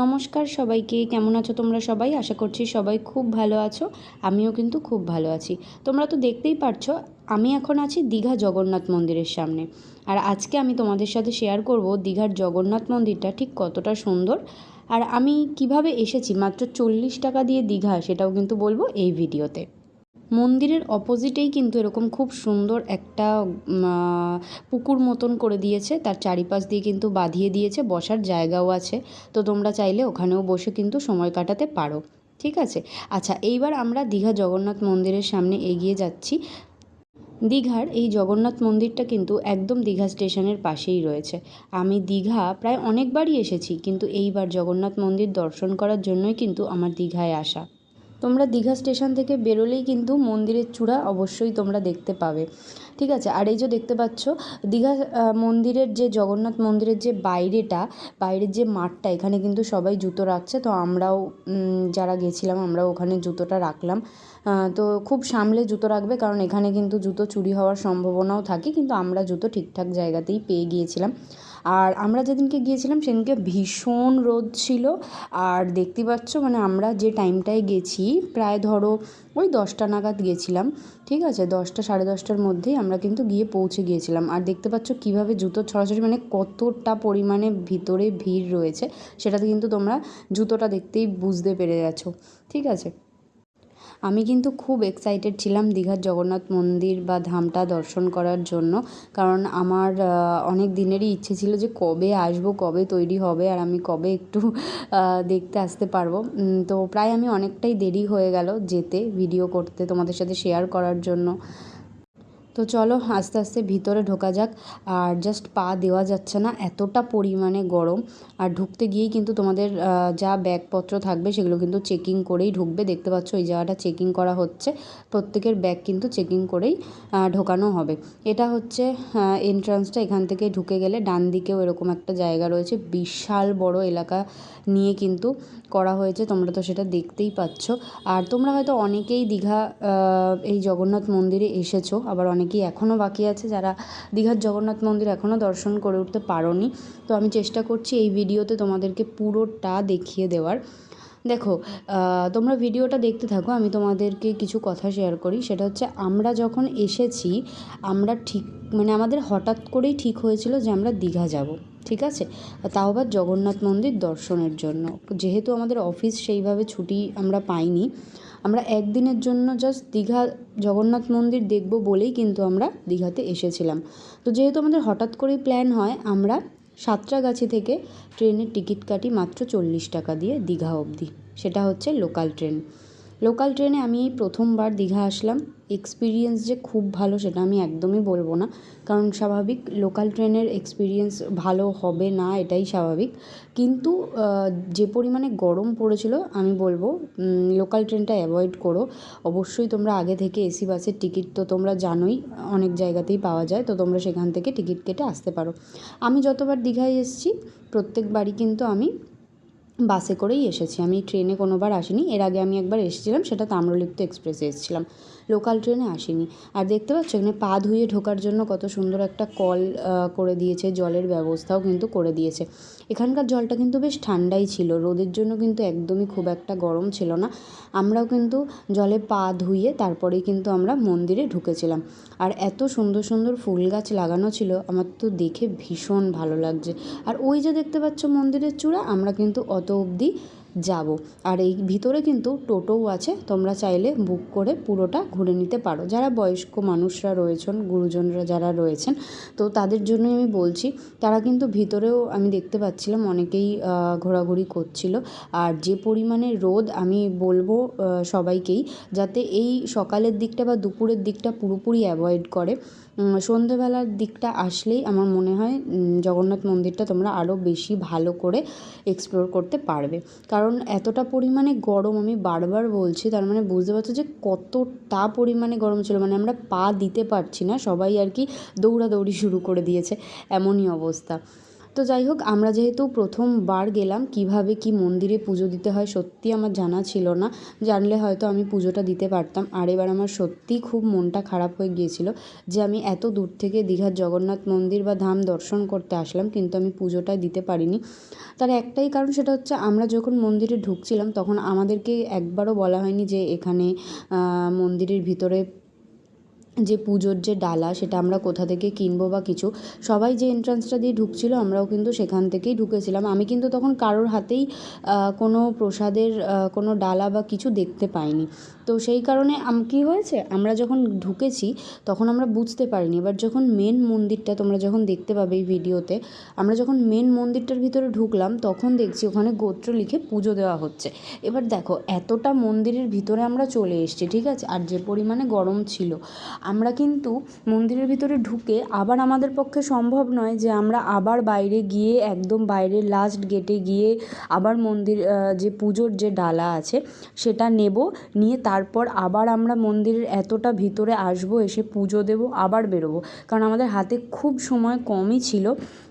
নমস্কার সবাইকে, কেমন আছো তোমরা সবাই? আশা করছি সবাই খুব ভালো আছো, আমিও কিন্তু খুব ভালো আছি। তোমরা তো দেখতেই পারছ, আমি এখন আছি দীঘা জগন্নাথ মন্দিরের সামনে। আর আজকে আমি তোমাদের সাথে শেয়ার করব দীঘার জগন্নাথ মন্দিরটা ঠিক কতটা সুন্দর। আর আমি কীভাবে এসেছি, মাত্র চল্লিশ টাকা দিয়ে দীঘা, সেটাও কিন্তু বলব এই ভিডিওতে মন্দিরের অপোজিটেই কিন্তু এরকম খুব সুন্দর একটা পুকুর মতন করে দিয়েছে। তার চারিপাশ দিয়ে কিন্তু বাঁধিয়ে দিয়েছে, বসার জায়গাও আছে। তো তোমরা চাইলে ওখানেও বসে কিন্তু সময় কাটাতে পারো। ঠিক আছে? আচ্ছা এইবার আমরা দীঘা জগন্নাথ মন্দিরের সামনে এগিয়ে যাচ্ছি। দীঘার এই জগন্নাথ মন্দিরটা কিন্তু একদম দীঘা স্টেশনের পাশেই রয়েছে। আমি দীঘা প্রায় অনেকবারই এসেছি, কিন্তু এইবার জগন্নাথ মন্দির দর্শন করার জন্যই কিন্তু আমার দীঘায় আসা। তোমরা দীঘা স্টেশন থেকে বেরোলেই কিন্তু মন্দিরের চূড়া অবশ্যই তোমরা দেখতে পাবে। ঠিক আছে? আর এই যে দেখতে পাচ্ছ, দীঘা মন্দিরের যে জগন্নাথ মন্দিরের যে বাইরেটা, বাইরের যে মাঠটা, এখানে কিন্তু সবাই জুতো রাখছে। তো আমরাও যারা গেছিলাম, আমরাও ওখানে জুতোটা রাখলাম। তো খুব সামলে জুতো রাখবে, কারণ এখানে কিন্তু জুতো চুরি হওয়ার সম্ভাবনাও থাকে, কিন্তু আমরা জুতো ঠিকঠাক জায়গাতেই পেয়ে গিয়েছিলাম। আর আমরা যেদিনকে গিয়েছিলাম সেদিনকে ভীষণ রোদ ছিল। আর দেখতে পাচ্ছ মানে আমরা যে টাইমটায় গেছি, প্রায় ধরো ওই দশটা নাগাদ গেছিলাম, ঠিক আছে? দশটা, সাড়ে দশটার মধ্যেই আমরা কিন্তু গিয়ে পৌঁছে গিয়েছিলাম। আর দেখতে পাচ্ছ কীভাবে জুতো ছড়াছড়ি মানে কতটা পরিমাণে ভিতরে ভিড় রয়েছে, সেটাতে কিন্তু তোমরা জুতোটা দেখতেই বুঝতে পেরে গেছো, ঠিক আছে? আমি কিন্তু খুব এক্সাইটেড ছিলাম দীঘার জগন্নাথ মন্দির বা ধামটা দর্শন করার জন্য। কারণ আমার অনেক দিনেরই ইচ্ছে ছিল যে কবে আসব, কবে তৈরি হবে আর আমি কবে একটু দেখতে আসতে পারব। তো প্রায় আমি অনেকটাই দেরি হয়ে গেল যেতে ভিডিও করতে তোমাদের সাথে শেয়ার করার জন্য। তো চলো আস্তে আস্তে ভিতরে ঢোকা যাক। আর জাস্ট পা দেওয়া যাচ্ছে না, এতটা পরিমাণে গরম। আর ঢুকতে গিয়েই কিন্তু তোমাদের যা ব্যাগপত্র থাকবে সেগুলো কিন্তু চেকিং করেই ঢুকবে। দেখতে পাচ্ছ এই জায়গাটা চেকিং করা হচ্ছে। প্রত্যেকের ব্যাগ কিন্তু চেকিং করেই ঢোকানো হবে। এটা হচ্ছে এন্ট্রান্সটা এখান থেকে ঢুকে গেলে ডান দিকেও এরকম একটা জায়গা রয়েছে। বিশাল বড় এলাকা নিয়ে কিন্তু করা হয়েছে, তোমরা তো সেটা দেখতেই পাচ্ছ। আর তোমরা হয়তো অনেকেই দীঘা এই জগন্নাথ মন্দিরে এসেছ, আবার অনেকেই এখনও বাকি আছে যারা দীঘার জগন্নাথ মন্দির এখনও দর্শন করে উঠতে পারোনি। তো আমি চেষ্টা করছি এই ভিডিওতে তোমাদেরকে পুরোটা দেখিয়ে দেওয়ার। দেখো তোমরা ভিডিওটা দেখতে থাকো, আমি তোমাদেরকে কিছু কথা শেয়ার করি। সেটা হচ্ছে, আমরা যখন এসেছি, আমরা ঠিক মানে আমাদের হঠাৎ করেই ঠিক হয়েছিল যে আমরা দীঘা যাব। ঠিক আছে? তাও আবার জগন্নাথ মন্দির দর্শনের জন্য। যেহেতু আমাদের অফিস সেইভাবে ছুটি আমরা পাইনি, আমরা একদিনের জন্য জাস্ট দীঘা জগন্নাথ মন্দির দেখব বলেই কিন্তু আমরা দীঘাতে এসেছিলাম। তো যেহেতু আমাদের হঠাৎ করেই প্ল্যান হয়, আমরা সাঁতরাগাছি থেকে ট্রেনের টিকিট কাটি মাত্র চল্লিশ টাকা দিয়ে দীঘা অবধি। সেটা হচ্ছে লোকাল ট্রেন লোকাল ট্রেনে আমি এই প্রথমবার দীঘা আসলাম। এক্সপিরিয়েন্স যে খুব ভালো সেটা আমি একদমই বলব না। কারণ স্বাভাবিক লোকাল ট্রেনের এক্সপিরিয়েন্স ভালো হবে না, এটাই স্বাভাবিক। কিন্তু যে পরিমাণে গরম পড়েছিল, আমি বলব লোকাল ট্রেনটা অ্যাভয়েড করো। অবশ্যই তোমরা আগে থেকে এসি বাসের টিকিট তো তোমরা জানোই, অনেক জায়গাতেই পাওয়া যায়, তো তোমরা সেখান থেকে টিকিট কেটে আসতে পারো। আমি যতবার দীঘায় এসেছি, প্রত্যেকবারই কিন্তু আমি বাসে করেই এসেছি। আমি ট্রেনে কোনোবার আসিনি। এর আগে আমি একবার এসেছিলাম, সেটা তাম্রলিপ্ত এক্সপ্রেসে এসেছিলাম। লোকাল ট্রেনে আসেনি। আর দেখতে পাচ্ছ, এখানে পা ধুয়ে ঢোকার জন্য কত সুন্দর একটা কল করে দিয়েছে। জলের ব্যবস্থাও কিন্তু করে দিয়েছে। এখানকার জলটা কিন্তু বেশ ঠান্ডাই ছিল। রোদের জন্য কিন্তু একদমই খুব একটা গরম ছিল না। আমরাও কিন্তু জলে পা ধুয়ে তারপরেই কিন্তু আমরা মন্দিরে ঢুকেছিলাম। আর এত সুন্দর সুন্দর ফুল গাছ লাগানো ছিল, আমার তো দেখে ভীষণ ভালো লাগছে। আর ওই যে দেখতে পাচ্ছ মন্দিরের চূড়া, আমরা কিন্তু অত অবধি যাব। আর এই ভিতরে কিন্তু টোটোও আছে, তোমরা চাইলে বুক করে পুরোটা ঘুরে নিতে পারো। যারা বয়স্ক মানুষরা রয়েছেন, গুরুজনরা যারা রয়েছেন, তো তাদের জন্যই আমি বলছি, তারা কিন্তু ভিতরেও আমি দেখতে পাচ্ছিলাম অনেকেই ঘোরাঘুরি করছিল। আর যে পরিমাণে রোদ আমি বলব সবাইকেই, যাতে এই সকালের দিকটা বা দুপুরের দিকটা পুরোপুরি অ্যাভয়েড করে। সন্ধেবেলার দিকটা আসলেই আমার মনে হয় জগন্নাথ মন্দিরটা তোমরা আরও বেশি ভালো করে এক্সপ্লোর করতে পারবে। কারণ এতটা পরিমাণে গরম আমি বারবার বলছি, তার মানে বুঝতে পারছ যে কতটা পরিমাণে গরম ছিল। মানে আমরা পা দিতে পারছি না, সবাই আর কি দৌড়াদৌড়ি শুরু করে দিয়েছে, এমনই অবস্থা। তো যাই হোক, আমরা যেহেতু প্রথমবার গেলাম, কীভাবে কি মন্দিরে পুজো দিতে হয় সত্যি আমার জানা ছিল না। জানলে হয়তো আমি পুজোটা দিতে পারতাম। আর এবার আমার সত্যিই খুব মনটা খারাপ হয়ে গিয়েছিল যে আমি এত দূর থেকে দীঘার জগন্নাথ মন্দির বা ধাম দর্শন করতে আসলাম, কিন্তু আমি পুজোটা দিতে পারিনি। তার একটাই কারণ সেটা হচ্ছে, আমরা যখন মন্দিরে ঢুকছিলাম, তখন আমাদেরকে একবারও বলা হয়নি যে এখানে মন্দিরের ভিতরে যে পুজোর যে ডালা সেটা আমরা কোথা থেকে কিনবো বা কিছু, সবাই যে এন্ট্রান্সটা দিয়ে ঢুকছিল আমরাও কিন্তু সেখান থেকেই ঢুকেছিলাম। আমি কিন্তু তখন কারোর হাতেই কোনো প্রসাদের কোনো ডালা বা কিছু দেখতে পাইনি। তো সেই কারণে আম, কী হয়েছে? আমরা যখন ঢুকেছি, তখন আমরা বুঝতে পারিনি। এবার যখন মেন মন্দিরটা তোমরা যখন দেখতে পাবে এই ভিডিওতে, আমরা যখন মেন মন্দিরটার ভিতরে ঢুকলাম, তখন দেখছি ওখানে গোত্র লিখে পুজো দেওয়া হচ্ছে। এবার দেখো, এতটা মন্দিরের ভিতরে আমরা চলে এসেছি, ঠিক আছে? আর যে পরিমাণে গরম ছিল। আমরা কিন্তু মন্দিরের ভিতরে ঢুকে আবার আমাদের পক্ষে সম্ভব নয় যে আমরা আবার বাইরে গিয়ে একদম বাইরে লাস্ট গেটে গিয়ে আবার মন্দির যে পুজোর যে ডালা আছে সেটা নেব, নিয়ে তারপর আবার আমরা মন্দিরের এতটা ভিতরে আসব, এসে পুজো দেবো, আবার বেরোবো। কারণ আমাদের হাতে খুব সময় কমই ছিল।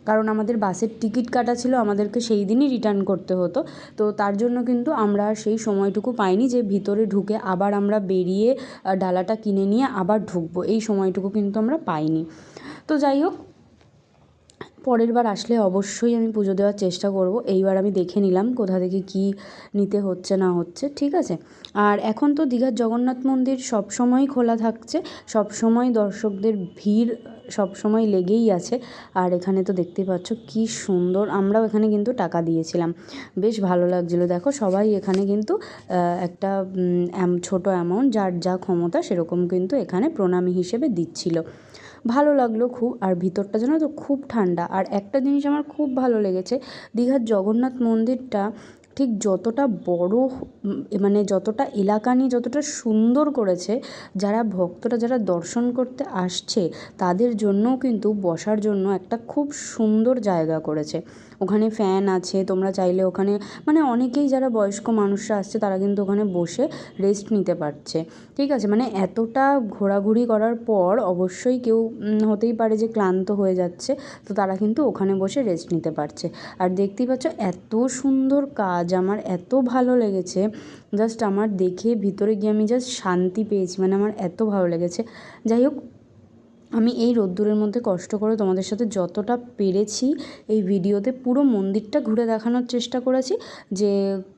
কারণ আমাদের বাসের টিকিট কাটা ছিল, আমাদেরকে সেই দিনই রিটার্ন করতে হতো। তো তার জন্য কিন্তু আমরা আর সেই সময়টুকু পাইনি যে ভিতরে ঢুকে আবার আমরা বেরিয়ে ডালাটা কিনে নিয়ে আবার ঢুকবো। এই সময়টুকু কিন্তু আমরা পাইনি। তো যাই হোক পরের বার আসলে অবশ্যই আমি পুজো দেওয়ার চেষ্টা করব। এইবার আমি দেখে নিলাম কোথা থেকে কী নিতে হচ্ছে, না হচ্ছে, ঠিক আছে? আর এখন তো দীঘার জগন্নাথ মন্দির সব সময়ই খোলা থাকছে, সব সময় দর্শকদের ভিড় সব সময় লেগেই আছে। আর এখানে তো দেখতেই পাচ্ছ কি সুন্দর, আমরাও এখানে কিন্তু টাকা দিয়েছিলাম। বেশ ভালো লাগছিল। দেখো সবাই এখানে কিন্তু একটা ছোট অ্যামাউন্ট যার যা ক্ষমতা সেরকম কিন্তু এখানে প্রণামী হিসেবে দিচ্ছিল। ভালো লাগল খুব, আর ভিতরটা জানো তো খুব ঠান্ডা। আর একটা জিনিস আমার খুব ভালো লেগেছে, দীঘার জগন্নাথ মন্দিরটা ঠিক যতটা বড় মানে যতটা এলাকা নিয়ে যতটা সুন্দর করেছে, যারা ভক্তরা যারা দর্শন করতে আসছে, তাদের জন্যও কিন্তু বসার জন্য একটা খুব সুন্দর জায়গা করেছে। ওখানে ফ্যান আছে, তোমরা চাইলে ওখানে মানে অনেকেই যারা বয়স্ক মানুষরা আসছে, তারা কিন্তু ওখানে বসে রেস্ট নিতে পারছে। ঠিক আছে? মানে এতটা ঘোরাঘুরি করার পর অবশ্যই কেউ হতেই পারে যে ক্লান্ত হয়ে যাচ্ছে, তো তারা কিন্তু ওখানে বসে রেস্ট নিতে পারছে। আর দেখতেই পাচ্ছ, এত সুন্দর কাজ, আমার এত ভালো লেগেছে। জাস্ট আমার দেখে ভিতরে গিয়ে আমি জাস্ট শান্তি পেয়েছি মানে আমার এত ভালো লেগেছে। যাই হোক আমি এই রোদ্দুরের মধ্যে কষ্ট করে তোমাদের সাথে যতটা পেরেছি এই ভিডিওতে পুরো মন্দিরটা ঘুরে দেখানোর চেষ্টা করেছি যে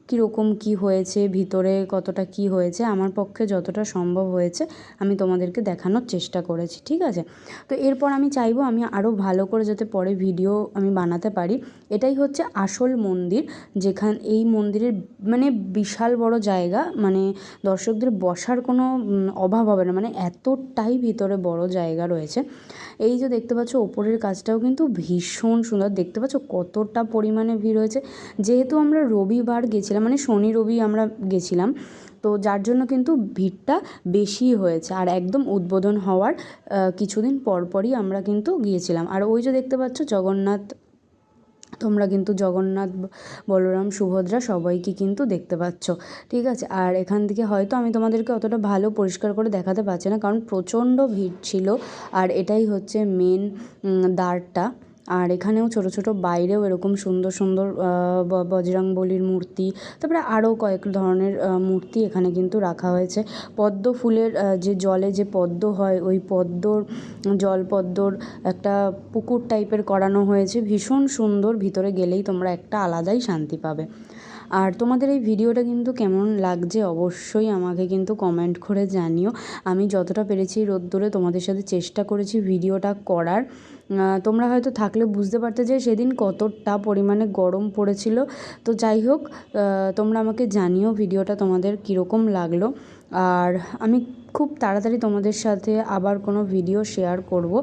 কীরকম কী হয়েছে, ভিতরে কতটা কী হয়েছে, আমার পক্ষে যতটা সম্ভব হয়েছে, আমি তোমাদেরকে দেখানোর চেষ্টা করেছি, ঠিক আছে? তো এরপর আমি চাইব আমি আরও ভালো করে যাতে পরে ভিডিও আমি বানাতে পারি। এটাই হচ্ছে আসল মন্দির, যেখান এই মন্দিরের মানে বিশাল বড় জায়গা মানে দর্শকদের বসার কোনো অভাব হবে না মানে এতটাই ভিতরে বড় জায়গা রয়েছে। এই যে দেখতে পাচ্ছ, ওপরের কাজটাও কিন্তু ভীষণ সুন্দর। দেখতে পাচ্ছ কতটা পরিমাণে ভিড় হয়েছে। যেহেতু আমরা রবিবার গেছিলাম মানে শনি, রবি আমরা গেছিলাম, তো যার জন্য কিন্তু ভিড়টা বেশি হয়েছে। আর একদম উদ্বোধন হওয়ার কিছুদিন পরপরই আমরা কিন্তু গিয়েছিলাম। আর ওই যে দেখতে পাচ্ছ, জগন্নাথ তোমরা কিন্তু জগন্নাথ, বলরাম, সুভদ্রা সবাইকে কিন্তু দেখতে পাচ্ছ, ঠিক আছে? আর এখান থেকে হয়তো আমি তোমাদেরকে অতটা ভালো পরিষ্কার করে দেখাতে পারছি না, কারণ প্রচণ্ড ভিড় ছিল। আর এটাই হচ্ছে মেন দ্বারটা। আর এখানেও ছোট ছোট বাইরেও এরকম সুন্দর সুন্দর বজরংবলির মূর্তি, তারপরে আরও কয়েক ধরনের মূর্তি এখানে কিন্তু রাখা হয়েছে। পদ্ম ফুলের যে জলে যে পদ্ম হয়, ওই পদ্মর, জল পদ্মর একটা পুকুর টাইপের করানো হয়েছে। ভীষণ সুন্দর, ভিতরে গেলেই তোমরা একটা আলাদাই শান্তি পাবে। আর তোমাদের এই ভিডিওটা কিন্তু কেমন লাগছে অবশ্যই আমাকে কিন্তু কমেন্ট করে জানিও। আমি যতটা পেরেছি রোদ্দুরে তোমাদের সাথে চেষ্টা করেছি ভিডিওটা করার। তোমরা হয়তো থাকলে বুঝতে পারতে যে সেদিন কতটা পরিমাণে গরম পড়েছিল। তো যাই হোক তোমরা আমাকে জানিও ভিডিওটা তোমাদের কীরকম লাগল। আর আমি খুব তাড়াতাড়ি তোমাদের সাথে আবার কোনো ভিডিও শেয়ার করব।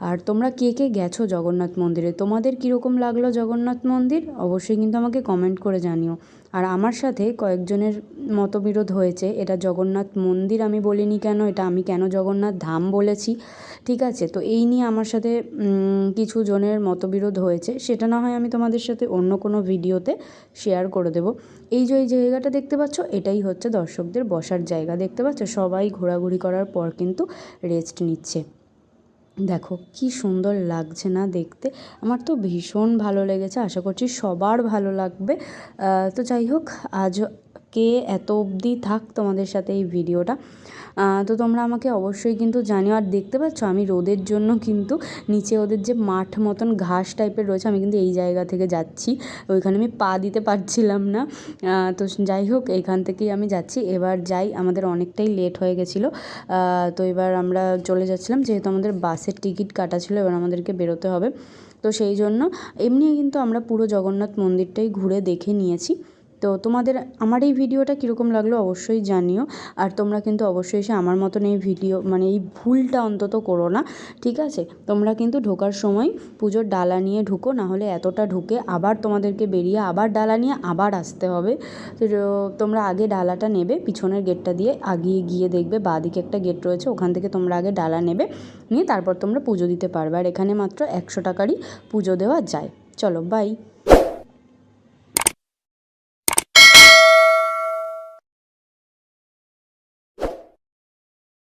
আর তোমরা কে কে গেছো জগন্নাথ মন্দিরে? তোমাদের কীরকম লাগল জগন্নাথ মন্দির? অবশ্যই কিন্তু আমাকে কমেন্ট করে জানিও। আর আমার সাথে কয়েকজনের মতবিরোধ হয়েছে। এটা জগন্নাথ মন্দির আমি বলিনি কেন, এটা আমি কেন জগন্নাথ ধাম বলেছি? ঠিক আছে, তো এই নিয়ে আমার সাথে কিছু জনের মতবিরোধ হয়েছে। সেটা না হয় আমি তোমাদের সাথে অন্য কোনো ভিডিওতে শেয়ার করে দেবো। এই যে, এই জায়গাটা দেখতে পাচ্ছ, এটাই হচ্ছে দর্শকদের বসার জায়গা। দেখতে পাচ্ছ? সবাই ঘোরাঘুরি করার পর কিন্তু রেস্ট নিচ্ছে। দেখো, কি সুন্দর লাগছে না দেখতে। আমার তো ভীষণ ভালো লেগেছে, আশা করছি সবার ভালো লাগবে। তো যাই হোক আজকে এত অবধি থাক তোমাদের সাথে এই ভিডিওটা। তো তোমরা আমাকে অবশ্যই কিন্তু জানিও। আর দেখতে পাচ্ছ, আমি রোদের জন্য কিন্তু নিচে ওদের যে মাঠ মতন ঘাস টাইপের রয়েছে, আমি কিন্তু এই জায়গা থেকে যাচ্ছি। ওইখানে আমি পা দিতে পারছিলাম না। তো যাই হোক এইখান থেকেই আমি যাচ্ছি। এবার যাই, আমাদের অনেকটাই লেট হয়ে গেছিল। তো এবার আমরা চলে যাচ্ছিলাম, যেহেতু আমাদের বাসের টিকিট কাটা ছিল, এবার আমাদেরকে বেরোতে হবে। তো সেই জন্য এমনি কিন্তু আমরা পুরো জগন্নাথ মন্দিরটাই ঘুরে দেখে নিয়েছি। তো তোমাদের, আমার এই ভিডিওটা কীরকম লাগল অবশ্যই জানিও। আর তোমরা কিন্তু অবশ্যই এসে আমার মতন এই ভিডিও মানে এই ভুলটা অন্তত করো না, ঠিক আছে? তোমরা কিন্তু ঢোকার সময় পুজোর ডালা নিয়ে ঢুকো না হলে এতটা ঢুকে আবার তোমাদেরকে বেরিয়ে আবার ডালা নিয়ে আবার আসতে হবে। তোমরা আগে ডালাটা নেবে, পিছনের গেটটা দিয়ে আগিয়ে গিয়ে দেখবে, বাঁদিকে একটা গেট রয়েছে, ওখান থেকে তোমরা আগে ডালা নেবে, নিয়ে তারপর তোমরা পুজো দিতে পারবে। আর এখানে মাত্র একশো টাকারই পুজো দেওয়া যায়। চলো বাই